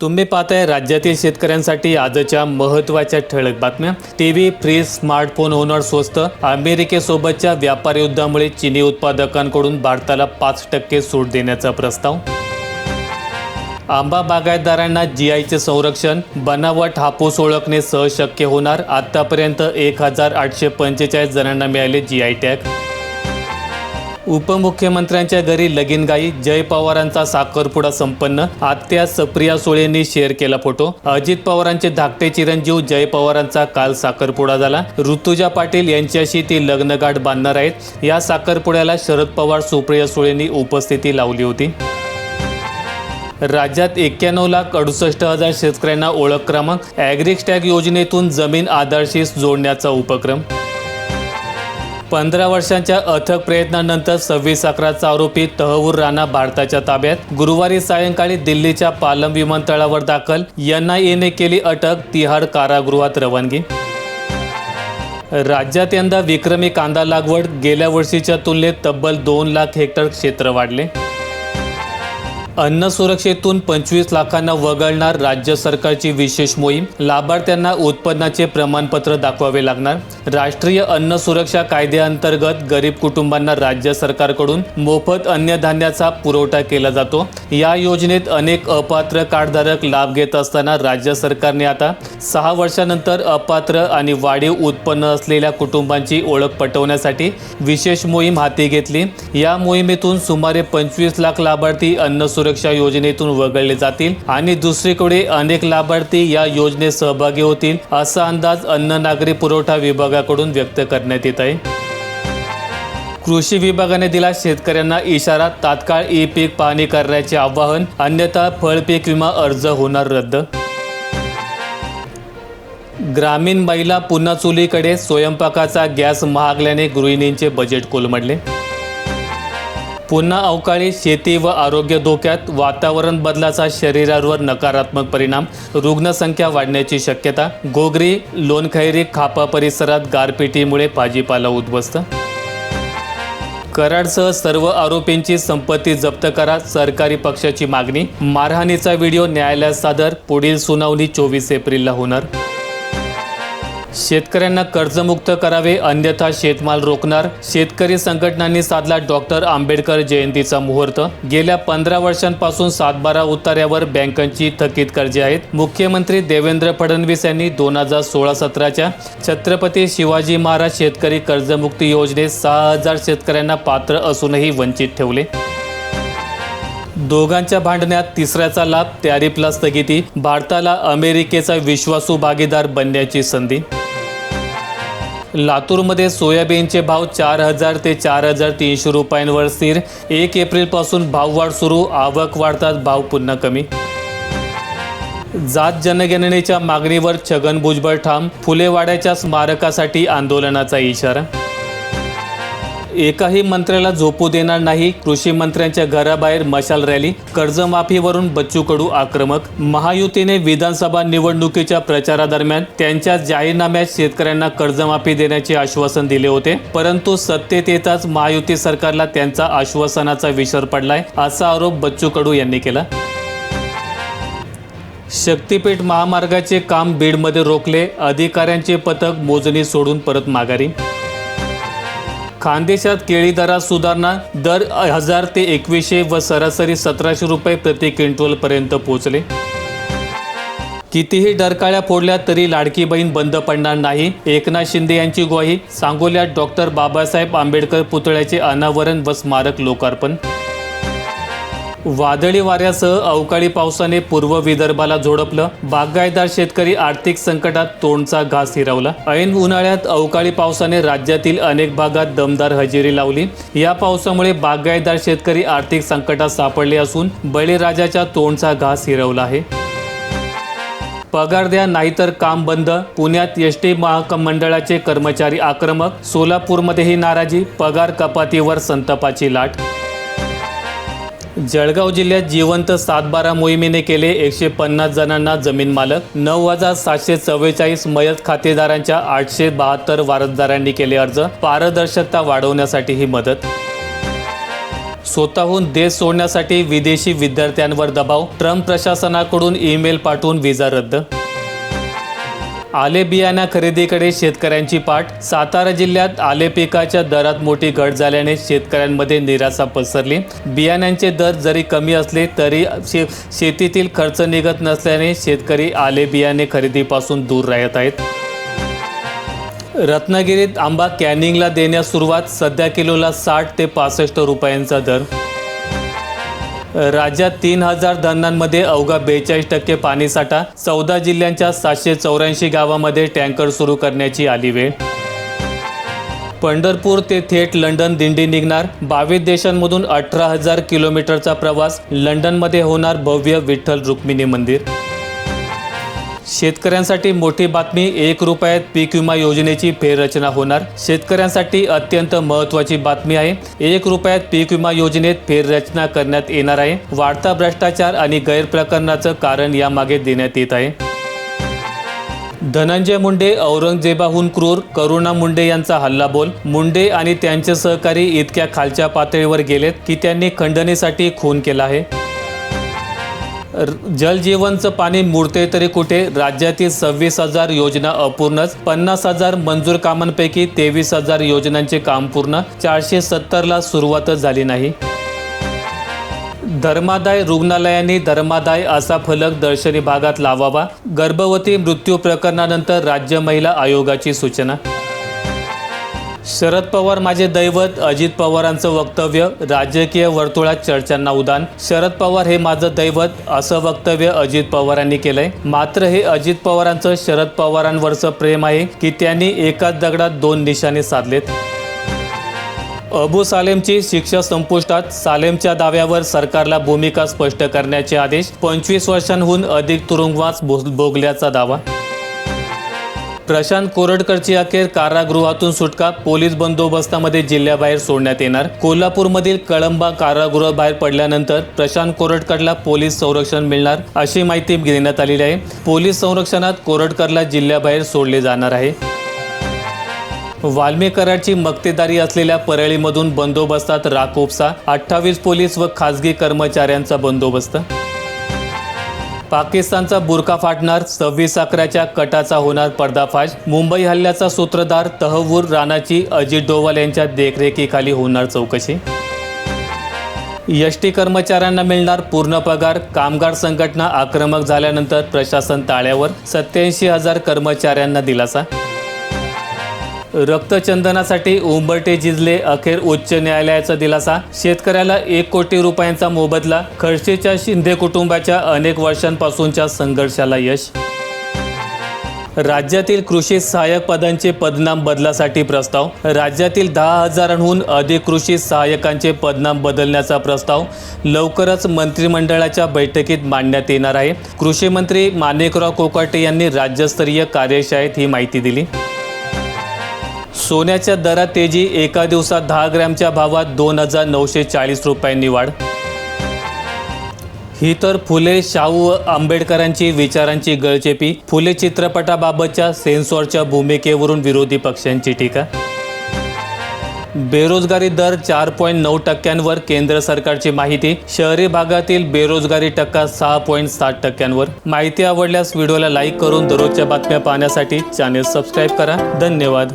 तुम्ही पाहताय राज्यातील शेतकऱ्यांसाठी आजच्या महत्त्वाच्या ठळक बातम्या. टीव्ही फ्रीज स्मार्टफोन होणार स्वस्त. अमेरिकेसोबतच्या व्यापार युद्धामुळे चिनी उत्पादकांकडून भारताला पाच टक्के सूट देण्याचा प्रस्ताव. आंबा बागायतदारांना जीआयचे संरक्षण. बनावट हापूस ओळखणे सहज शक्य होणार. आतापर्यंत एक हजार आठशे पंचेचाळीस जणांना मिळाले जीआय टॅग. उपमुख्यमंत्र्यांच्या घरी लगीनगाई जय पवारांचा साखरपुडा संपन्न. आत्या सप्रिया सुळेंनी शेअर केला फोटो. अजित पवारांचे धाकटे चिरंजीव जय पवारांचा काल साखरपुडा झाला. ऋतुजा पाटील यांच्याशी ती लग्नगाठ बांधणार आहेत. या साखरपुड्याला शरद पवार सुप्रिया सुळेंनी उपस्थिती लावली होती. राज्यात एक्क्याण्णव लाख अडुसष्ट हजार शेतकऱ्यांना ओळख क्रमांक. ॲग्रिक्स टॅग योजनेतून जमीन आधारशीस जोडण्याचा उपक्रम. पंधरा वर्षांच्या अथक प्रयत्नानंतर सव्वीस अकराचा आरोपी तहवूर राणा भारताच्या ताब्यात. गुरुवारी सायंकाळी दिल्लीच्या पालम विमानतळावर दाखल. एनआयएने केली अटक तिहाड कारागृहात रवानगी. राज्यात यंदा विक्रमी कांदा लागवड गेल्या वर्षीच्या तुलनेत तब्बल दोन लाख हेक्टर क्षेत्र वाढले. अन्न सुरक्षेतून पंचवीस लाखांना वगळणार राज्य सरकारची विशेष मोहीम. लाभार्थ्यांना उत्पन्नाचे प्रमाणपत्र दाखवावे लागणार. राष्ट्रीय अन्न सुरक्षा कायद्याअंतर्गत गरीब कुटुंबांना राज्य सरकारकडून मोफत अन्नधान्याचा पुरवठा केला जातो. या योजनेत अनेक अपात्र कार्डधारक लाभ घेत असताना राज्य सरकारने आता सहा वर्षानंतर अपात्र आणि वाढीव उत्पन्न असलेल्या कुटुंबांची ओळख पटवण्यासाठी विशेष मोहीम हाती घेतली. या मोहिमेतून सुमारे पंचवीस लाख लाभार्थी अन्न सुरक्षा योजनेतून वगळले जातील आणि दुसरीकडे अनेक लाभार्थी या योजनेत सहभागी होतील असा अंदाज अन्न नागरी पुरवठा विभागाकडून व्यक्त करण्यात येत आहे. कृषी विभागाने दिला शेतकऱ्यांना इशारा तात्काळ ई पीक पाहणी करण्याचे आवाहन अन्यथा फळपीक विमा अर्ज होणार रद्द. ग्रामीण महिला पुन्हा चुलीकडे स्वयंपाकाचा गॅस महागल्याने गृहिणींचे बजेट कोलमडले. पुन्हा अवकाळी शेती व आरोग्य धोक्यात वातावरण बदलाचा शरीरावर नकारात्मक परिणाम रुग्णसंख्या वाढण्याची शक्यता गोगरी लोणखैरी खापा परिसरात गारपिटीमुळे भाजीपाला उद्ध्वस्त. कराडसह सर्व आरोपींची संपत्ती जप्त करा सरकारी पक्षाची मागणी. मारहाणीचा व्हिडिओ न्यायालयात सादर पुढील सुनावणी चोवीस एप्रिलला होणार. शेतकऱ्यांना कर्जमुक्त करावे अन्यथा शेतमाल रोखणार. शेतकरी संघटनांनी साधला डॉक्टर आंबेडकर जयंतीचा मुहूर्त. गेल्या पंधरा वर्षांपासून सातबारा उतार्यावर बँकांची थकीत कर्जे आहेत. मुख्यमंत्री देवेंद्र फडणवीस यांनी दोन हजार सोळा सतराच्या छत्रपती शिवाजी महाराज शेतकरी कर्जमुक्ती योजनेत सहा हजार शेतकऱ्यांना पात्र असूनही वंचित ठेवले. दोघांच्या भांडण्यात तिसऱ्याचा लाभ टॅरिफला स्थगिती. भारताला अमेरिकेचा विश्वासू भागीदार बनण्याची संधी लातूरमध्ये सोयाबीनचे भाव चार हजार ते चार हजार तीनशे रुपयांवर स्थिर. एक एप्रिलपासून भाववाढ सुरू आवक वाढतात भाव पुन्हा कमी. जात जनगणनेच्या मागणीवर छगन भुजबळ ठाम फुलेवाड्याच्या स्मारकासाठी आंदोलनाचा इशारा. एकाही मंत्र्याला झोपू देणार नाही. कृषी मंत्र्यांच्या घराबाहेर मशाल रॅली कर्जमाफीवरून बच्चू कडू आक्रमक. महायुतीने विधानसभा निवडणुकीच्या प्रचारादरम्यान त्यांच्या जाहीरनाम्यात शेतकऱ्यांना कर्जमाफी देण्याचे आश्वासन दिले होते. परंतु सत्तेत येताच महायुती सरकारला त्यांचा आश्वासनाचा विसर पडलाय असा आरोप बच्चू कडू यांनी केला. शक्तीपीठ महामार्गाचे काम बीडमध्ये रोखले. अधिकाऱ्यांचे पथक मोजणी सोडून परत माघारी. खानदेशात केळी दरात सुधारणा दर हजार ते एकवीसशे व सरासरी सतराशे रुपये प्रति क्विंटलपर्यंत पोहोचले. कितीही डरकाळ्या फोडल्या तरी लाडकी बहीण बंद पडणार नाही. एकनाथ शिंदे यांची ग्वाही सांगोल्यात डॉक्टर बाबासाहेब आंबेडकर पुतळ्याचे अनावरण व स्मारक लोकार्पण वादळी वाऱ्यासह अवकाळी पावसाने पूर्व विदर्भाला झोडपलं. बागायतदार शेतकरी आर्थिक संकटात तोंडचा घास हिरावला. ऐन उन्हाळ्यात अवकाळी पावसाने राज्यातील अनेक भागात दमदार हजेरी लावली. या पावसामुळे बागायतदार शेतकरी आर्थिक संकटात सापडले असून बळीराजाच्या तोंडचा घास हिरवला आहे. पगार द्या नाहीतर काम बंद. पुण्यात एस टी महामंडळाचे कर्मचारी आक्रमक. सोलापूरमध्येही नाराजी. पगार कपातीवर संतापाची लाट जळगाव जिल्ह्यात जिवंत सातबारा मोहिमेने केले एकशे पन्नास जणांना जमीन मालक नऊ हजार सातशे चव्वेचाळीस मयत खातेदारांच्या आठशे बहात्तर वारसदारांनी केले अर्ज. पारदर्शकता वाढवण्यासाठी ही मदत. स्वतःहून देश सोडण्यासाठी विदेशी विद्यार्थ्यांवर दबाव. ट्रम्प प्रशासनाकडून ईमेल पाठवून व्हिसा रद्द. आले बियाणा खरेदीकडे शेतकऱ्यांची पाठ. सातारा जिल्ह्यात आले पिकाच्या दरात मोठी घट झाल्याने शेतकऱ्यांमध्ये निराशा पसरली. बियाण्यांचे दर जरी कमी असले तरी शे शेतीतील खर्च निघत नसल्याने शेतकरी आले बियाणे खरेदीपासून दूर राहत आहेत. रत्नागिरीत आंबा कॅनिंगला देण्यास सुरुवात. सध्या किलोला साठ ते पासष्ट रुपयांचा दर. राज्यात तीन हजार धरणांमध्ये अवघा बेचाळीस टक्के पाणीसाठा चौदा जिल्ह्यांच्या सातशे चौऱ्याऐंशी गावामध्ये टँकर सुरू करण्याची आली वेळ. पंढरपूर ते थेट लंडन दिंडी निघणार. बावीस देशांमधून अठरा हजार किलोमीटरचा प्रवास लंडनमध्ये होणार भव्य विठ्ठल रुक्मिणी मंदिर. शेतकऱ्यांसाठी मोठी बातमी एक रुपयात पीक विमा योजनेची फेररचना होणार. शेतकऱ्यांसाठी अत्यंत महत्त्वाची बातमी आहे. एक रुपयात पीक विमा योजनेत फेररचना करण्यात येणार आहे. वाढता भ्रष्टाचार आणि गैरप्रकरणाचं कारण यामागे देण्यात येत आहे. धनंजय मुंडे औरंगजेबाहून क्रूर करुणा मुंडे यांचा हल्लाबोल. मुंडे आणि त्यांचे सहकारी इतक्या खालच्या पातळीवर गेलेत की त्यांनी खंडणीसाठी खून केला आहे. जलजीवनचं पाणी मुरते तरी कुठे? राज्यातील सव्वीस हजार योजना अपूर्णच पन्नास हजार मंजूर कामांपैकी तेवीस हजार योजनांचे काम पूर्ण चारशे सत्तरला सुरुवातच झाली नाही. धर्मादाय रुग्णालयांनी धर्मादाय असा फलक दर्शनी भागात लावावा. गर्भवती मृत्यू प्रकरणानंतर राज्य महिला आयोगाची सूचना. शरद पवार माझे दैवत अजित पवारांचं वक्तव्य राजकीय वर्तुळात चर्चांना उदान. शरद पवार हे माझं दैवत असं वक्तव्य अजित पवारांनी केलंय. मात्र हे अजित पवारांचं शरद पवारांवरचं प्रेम आहे की त्यांनी एकाच दगडात दोन निशाणे साधलेत. अबू सालेमची शिक्षा संपुष्टात सालेमच्या दाव्यावर सरकारला भूमिका स्पष्ट करण्याचे आदेश पंचवीस वर्षांहून अधिक तुरुंगवास भोगल्याचा दावा. प्रशांत कोरडकरची अखेर कारागृहातून सुटका. पोलीस बंदोबस्तामध्ये जिल्ह्याबाहेर सोडण्यात येणार. कोल्हापूरमधील कळंबा कारागृहाबाहेर पडल्यानंतर प्रशांत कोरडकरला पोलीस संरक्षण मिळणार अशी माहिती देण्यात आलेली आहे. पोलीस संरक्षणात कोरडकरला जिल्ह्याबाहेर सोडले जाणार आहे. वाल्मी कराडची मक्तेदारी असलेल्या परळीमधून बंदोबस्तात राख उपसा अठ्ठावीस पोलीस व खासगी कर्मचाऱ्यांचा बंदोबस्त पाकिस्तानचा बुरका फाटणार सव्वीस अकराच्या कटाचा होणार पर्दाफाश. मुंबई हल्ल्याचा सूत्रधार तहवूर राणाची अजित डोवाल यांच्या देखरेखीखाली होणार चौकशी. यष्टी कर्मचाऱ्यांना मिळणार पूर्ण पगार. कामगार संघटना आक्रमक झाल्यानंतर प्रशासन ताळ्यावर. सत्याऐंशी हजार कर्मचाऱ्यांना दिलासा. रक्तचंदनासाठी उंबरटे झिजले अखेर उच्च न्यायालयाचा दिलासा. शेतकऱ्याला एक कोटी रुपयांचा मोबदला खडसेच्या शिंदे कुटुंबाच्या अनेक वर्षांपासूनच्या संघर्षाला यश. राज्यातील कृषी सहाय्यक पदांचे पदनाम बदलासाठी प्रस्ताव. राज्यातील दहा हजारांहून अधिक कृषी सहाय्यकांचे पदनाम बदलण्याचा प्रस्ताव. लवकरच मंत्रिमंडळाच्या बैठकीत मांडण्यात येणार आहे. कृषी मंत्री माणिकराव कोकाटे यांनी राज्यस्तरीय कार्यशाळेत ही माहिती दिली. सोन्याच्या दरात तेजी एका दिवसात दहा ग्रॅमच्या भावात दोन हजार नऊशे चाळीस रुपयांनी वाढ. ही तर फुले शाहू व आंबेडकरांची विचारांची गळचेपी. फुले चित्रपटाबाबतच्या सेन्सॉरच्या भूमिकेवरून विरोधी पक्षांची टीका. बेरोजगारी दर चार पॉईंट नऊ टक्क्यांवर केंद्र सरकारची माहिती. शहरी भागातील बेरोजगारी टक्का सहा पॉईंट सात टक्क्यांवर. माहिती आवडल्यास व्हिडिओला लाईक करून दररोजच्या बातम्या पाहण्यासाठी चॅनेल सबस्क्राईब करा. धन्यवाद.